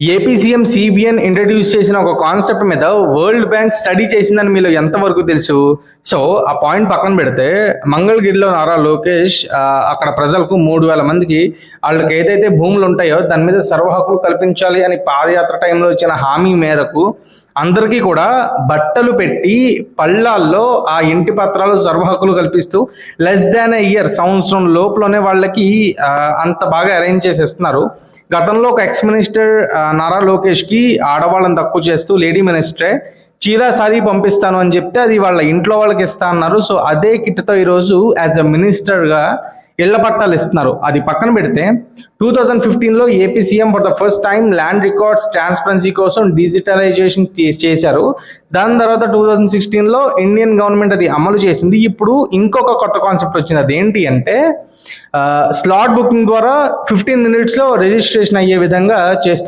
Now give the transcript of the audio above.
AP CM CBN introduce చేసిన ఒక concept మీద వరల్డ్ బ్యాంక్ స్టడీ చేసిందని మీలో ఎంతవరకు తెలుసు? సో ఆ పాయింట్ పక్కన పెడితే మంగళగిరిలో నారా లోకేష్ అక్కడ ప్రజలకు మూడు వేల మందికి వాళ్ళకి ఏదైతే భూములు ఉంటాయో దాని మీద సర్వ హక్కులు కల్పించాలి అని పాదయాత్ర టైంలో ఇచ్చిన హామీ మేరకు అందరికీ కూడా బట్టలు పెట్టి పళ్ళాల్లో ఆ ఇంటి పత్రాలు సర్వహక్కులు కల్పిస్తూ లెస్ దాన్ ఏ ఇయర్ సంవత్సరం లోపలనే వాళ్ళకి అంత బాగా అరేంజ్ చేసేస్తున్నారు. గతంలో ఒక ఎక్స్ మినిస్టర్ నారా లోకేష్కి ఆడవాళ్ళని తక్కువ చేస్తూ లేడీ మినిస్టరే చీరా సారీ పంపిస్తాను అని చెప్తే అది వాళ్ళ ఇంట్లో వాళ్ళకి ఇస్తా అన్నారు. సో అదే కిట్తో ఈరోజు యాజ్ అ మినిస్టర్గా ఇళ్ళ పట్టాలు ఇస్తున్నారు. అది పక్కన పెడితే టూ థౌజండ్ ఫిఫ్టీన్లో AP CM for the first time land records transparency కోసం డిజిటలైజేషన్ చేశారు. దాని తర్వాత టూ థౌజండ్ సిక్స్టీన్లో ఇండియన్ గవర్నమెంట్ అది అమలు చేసింది. ఇప్పుడు ఇంకొక కొత్త కాన్సెప్ట్ వచ్చింది. అదేంటి అంటే స్లాట్ బుకింగ్ ద్వారా ఫిఫ్టీన్ మినిట్స్లో రిజిస్ట్రేషన్ అయ్యే విధంగా చేస్తున్నారు.